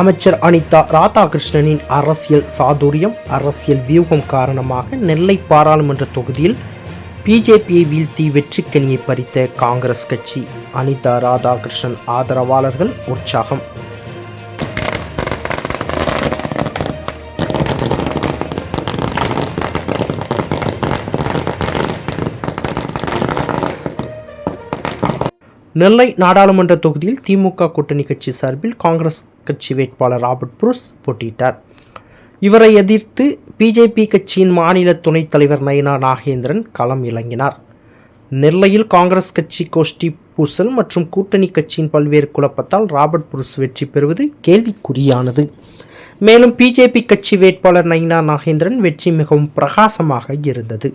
அமைச்சர் அனிதா ராதாகிருஷ்ணனின் அரசியல் சாதுரியம் அரசியல் வியூகம் காரணமாக நெல்லை பாராளுமன்ற தொகுதியில் பிஜேபியை வீழ்த்தி வெற்றிக்கனியை பறித்த காங்கிரஸ் கட்சி. அனிதா ராதாகிருஷ்ணன் ஆதரவாளர்கள் உற்சாகம். நெல்லை நாடாளுமன்ற தொகுதியில் திமுக கூட்டணி கட்சி சார்பில் காங்கிரஸ் கட்சி வேட்பாளர் ராபர்ட் புருஸ் போட்டியிட்டார். இவரை எதிர்த்து பிஜேபி கட்சியின் மாநில துணைத் தலைவர் நயனா நாகேந்திரன் களம் இறங்கினார். நெல்லையில் காங்கிரஸ் கட்சி கோஷ்டி பூசல் மற்றும் கூட்டணி கட்சியின் பல்வேறு குழப்பத்தால் ராபர்ட் புரூஸ் வெற்றி பெறுவது கேள்விக்குறியானது. மேலும் பிஜேபி கட்சி வேட்பாளர் நயினா நாகேந்திரன் வெற்றி மிகவும் பிரகாசமாக இருந்தது.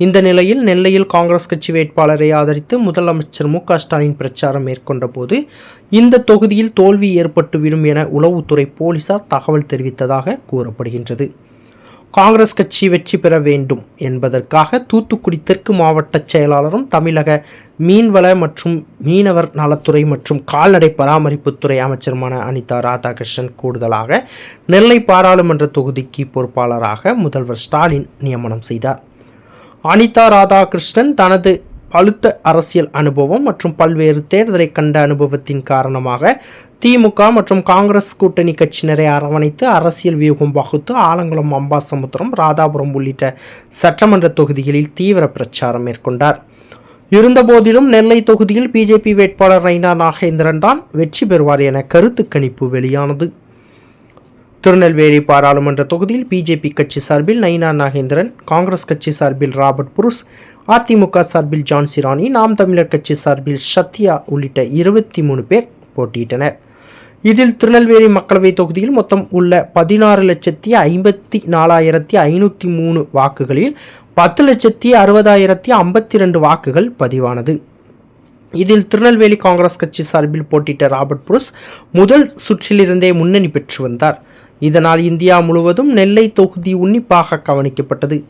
இந்த நிலையில் நெல்லையில் காங்கிரஸ் கட்சி வேட்பாளரை ஆதரித்து முதலமைச்சர் மு க ஸ்டாலின் பிரச்சாரம் மேற்கொண்ட போது இந்த தொகுதியில் தோல்வி ஏற்பட்டுவிடும் என உளவுத்துறை போலீசார் தகவல் தெரிவித்ததாக கூறப்படுகின்றது. காங்கிரஸ் கட்சி வெற்றி பெற வேண்டும் என்பதற்காக தூத்துக்குடி தெற்கு மாவட்ட செயலாளரும் தமிழக மீன்வள மற்றும் மீனவர் நலத்துறை மற்றும் கால்நடை பராமரிப்புத்துறை அமைச்சருமான அனிதா ராதாகிருஷ்ணன் கூடுதலாக நெல்லை பாராளுமன்ற தொகுதிக்கு பொறுப்பாளராக முதல்வர் ஸ்டாலின் நியமனம் செய்தார். அனிதா ராதாகிருஷ்ணன் தனது அழுத்த அரசியல் அனுபவம் மற்றும் பல்வேறு தேர்தலை கண்ட அனுபவத்தின் காரணமாக திமுக மற்றும் காங்கிரஸ் கூட்டணி கட்சியினரை அரவணைத்து அரசியல் வியூகம் வகுத்து ஆலங்குளம் அம்பாசமுத்திரம் ராதாபுரம் உள்ளிட்ட சட்டமன்ற தொகுதிகளில் தீவிர பிரச்சாரம் மேற்கொண்டார். இருந்தபோதிலும் நெல்லை தொகுதியில் பிஜேபி வேட்பாளர் ரைனா நாகேந்திரன் தான் வெற்றி பெறுவார் என கருத்து கணிப்பு வெளியானது. திருநெல்வேலி பாராளுமன்ற தொகுதியில் பிஜேபி கட்சி சார்பில் நயினா நாகேந்திரன் காங்கிரஸ் கட்சி சார்பில் ராபர்ட் புருஷ் அதிமுக சார்பில் ஜான் சிரானி நாம் தமிழர் கட்சி சார்பில் சத்யா உள்ளிட்ட இருபத்தி மூணு பேர் போட்டியிட்டனர். இதில் திருநெல்வேலி மக்களவைத் தொகுதியில் மொத்தம் உள்ள பதினாறு லட்சத்தி ஐம்பத்தி நாலாயிரத்தி ஐநூற்றி மூணு வாக்குகளில் பத்து லட்சத்தி அறுபதாயிரத்தி ஐம்பத்தி ரெண்டு வாக்குகள் பதிவானது. இதில் திருநெல்வேலி காங்கிரஸ் கட்சி சார்பில் போட்டியிட்ட ராபர்ட் புருஸ் முதல் சுற்றிலிருந்தே முன்னணி பெற்று வந்தார். இதனால் இந்தியா முழுவதும் நெல்லை தொகுதி உன்னிப்பாக கவனிக்கப்பட்டது.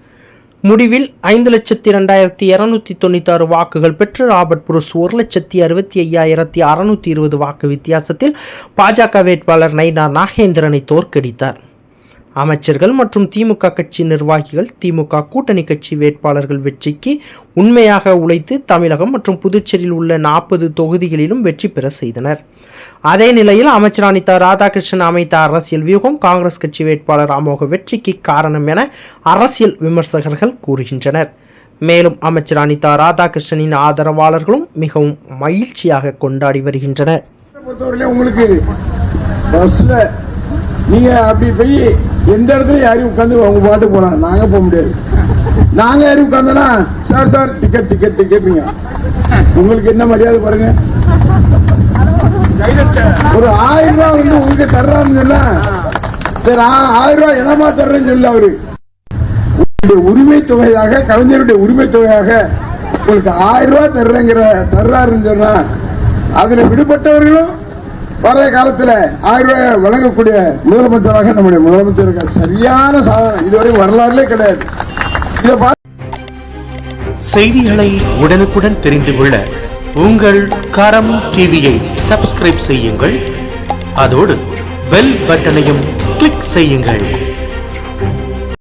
முடிவில் ஐந்து லட்சத்தி ரெண்டாயிரத்தி இரநூத்தி தொண்ணூத்தாறு வாக்குகள் பெற்று ராபர்ட் புருஸ் ஒரு லட்சத்தி அறுபத்தி ஐயாயிரத்தி அறுநூத்தி இருபது வாக்கு வித்தியாசத்தில் பாஜக வேட்பாளர் நைனா நாகேந்திரனை தோற்கடித்தார். அமைச்சர்கள் மற்றும் திமுக கட்சி நிர்வாகிகள் திமுக கூட்டணி கட்சி வேட்பாளர்கள் வெற்றிக்கு உண்மையாக உழைத்து தமிழகம் மற்றும் புதுச்சேரியில் உள்ள நாற்பது தொகுதிகளிலும் வெற்றி பெற செய்தனர். அதே நிலையில் அமைச்சர் அனிதா ராதாகிருஷ்ணன் அமைத்த அரசியல் வியூகம் காங்கிரஸ் கட்சி வேட்பாளர் அமோக வெற்றிக்கு காரணம் என அரசியல் விமர்சகர்கள் கூறுகின்றனர். மேலும் அமைச்சர் அனிதா ராதாகிருஷ்ணனின் ஆதரவாளர்களும் மிகவும் மகிழ்ச்சியாக கொண்டாடி வருகின்றனர். உங்களுக்கு பஸ்ல நீங்க அப்படி போய் எந்த இடத்துல யாரையும் உட்காந்து அவங்க பாட்டு போலாம் நாங்க போக முடியாது. நாங்க யாரையும் உட்காந்தோன்னா சார் சார் டிக்கெட் டிக்கெட் டிக்கெட்டுங்க உங்களுக்கு என்ன மரியாதை பாருங்க. ஒரு ஆயிரம் ரூபாய் வந்து உங்களுக்கு தர்றான்னு சொன்னா சரி ஆ- ஆயிரம் ரூபாய் என்னமா தர்றேன்னு சொல்லல அவரு. உங்களுடைய உரிமை தொகையாக கலைஞருடைய உரிமை தொகையாக உங்களுக்கு ஆயிரம் ரூபாய் தர்றேங்கிற தர்றாருன்னு சொன்னா அதுல விடுபட்டவர்களும் வரைய காலத்துல ஆயிரம் ரூபாய் வழங்கக்கூடிய முதலமைச்சராக நம்முடைய முதலமைச்சருக்கு சரியான சாதனை. இதுவரை வரலாறுலே கிடையாது. இதை செய்திகளை உடனுக்குடன் தெரிந்து கொள்ள உங்கள் கரம் டிவியை சப்ஸ்கிரைப் செய்யுங்கள். அதோடு பெல் பட்டனையும் கிளிக் செய்யுங்கள்.